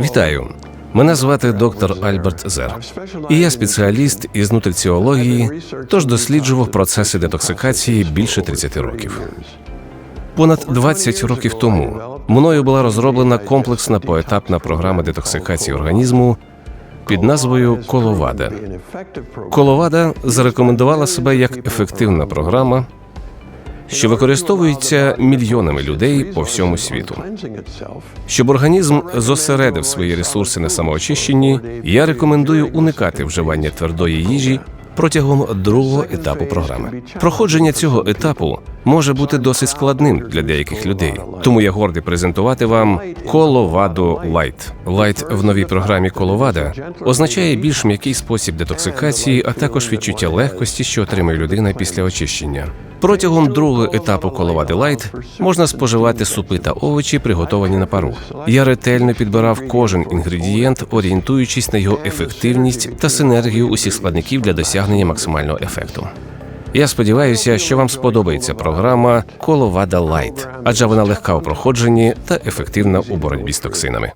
Вітаю! Мене звати доктор Альберт Зер. І я спеціаліст із нутриціології, тож досліджував процеси детоксикації більше 30 років. Понад 20 років тому мною була розроблена комплексна поетапна програма детоксикації організму під назвою Коловада. Коловада зарекомендувала себе як ефективна програма, що використовується мільйонами людей по всьому світу. Щоб організм зосередив свої ресурси на самоочищенні, я рекомендую уникати вживання твердої їжі протягом другого етапу програми. Проходження цього етапу може бути досить складним для деяких людей, тому я гордий презентувати вам Коловадо Лайт. Лайт в новій програмі Коловада означає більш м'який спосіб детоксикації, а також відчуття легкості, що отримує людина після очищення. Протягом другого етапу коловади лайт можна споживати супи та овочі, приготовані на пару. Я ретельно підбирав кожен інгредієнт, орієнтуючись на його ефективність та синергію усіх складників для досягнення максимального ефекту. Я сподіваюся, що вам сподобається програма Коловада Лайт, адже вона легка у проходженні та ефективна у боротьбі з токсинами.